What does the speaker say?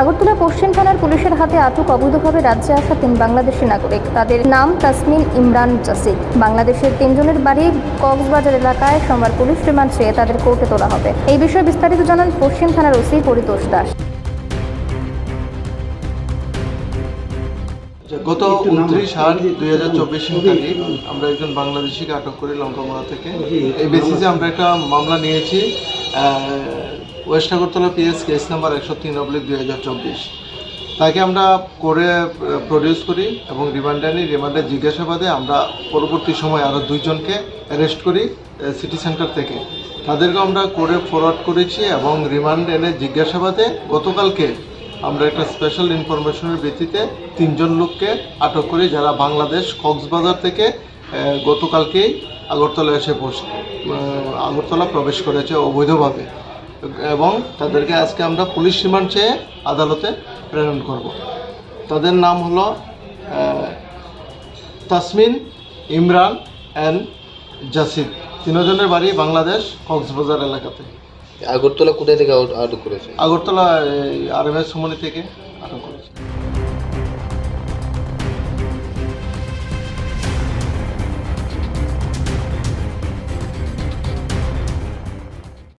আগরতলা পশ্চিম থানার পুলিশের হাতে আটক অবৈধভাবে রাজ্যে আসা তিন বাংলাদেশি নাগরিক। তাদের নাম তাসমিন ইমরান জাসিদ। বাংলাদেশের তিনজনের বাড়ি কক্সবাজার এলাকায়। সোমবার পুলিশ রিমান্ড চেয়ে তাদের কোর্টে তোলা হবে। এই বিষয়ে বিস্তারিত জানান পশ্চিম থানার ওসি পরিতোষ দাস। গত উনত্রিশ আট দুই হাজার চব্বিশ তারিখ আমরা একজন বাংলাদেশিকে আটক করি লঙ্কামোড়া থেকে। এই বেসিসে আমরা একটা মামলা নিয়েছি। West Agartala PS case number একশো তিন অব্লিক দুই হাজার চব্বিশ। তাকে আমরা করে প্রডিউস করি এবং রিমান্ডে আনি। রিমান্ডে জিজ্ঞাসাবাদে আমরা পরবর্তী সময় আরও দুইজনকে অ্যারেস্ট করি সিটি সেন্টার থেকে। তাদেরকে আমরা করে ফরওয়ার্ড করেছি এবং রিমান্ড এনে জিজ্ঞাসাবাদে গতকালকে আমরা একটা স্পেশাল ইনফরমেশনের ভিত্তিতে তিনজন লোককে আটক করি যারা বাংলাদেশ কক্সবাজার থেকে গতকালকেই আগরতলা এসে আগরতলা প্রবেশ করেছে অবৈধভাবে। এবং তাদেরকে আজকে আমরা পুলিশ রিমান্ড চেয়ে আদালতে প্রেরণ করব। তাদের নাম হলো তাসমিন ইমরান অ্যান্ড জাসিদ। তিনজনের বাড়ি বাংলাদেশ কক্সবাজার এলাকাতে। আগরতলা কোথায় থেকে আটক করেছে? আগরতলা আর এম এস থেকে আটক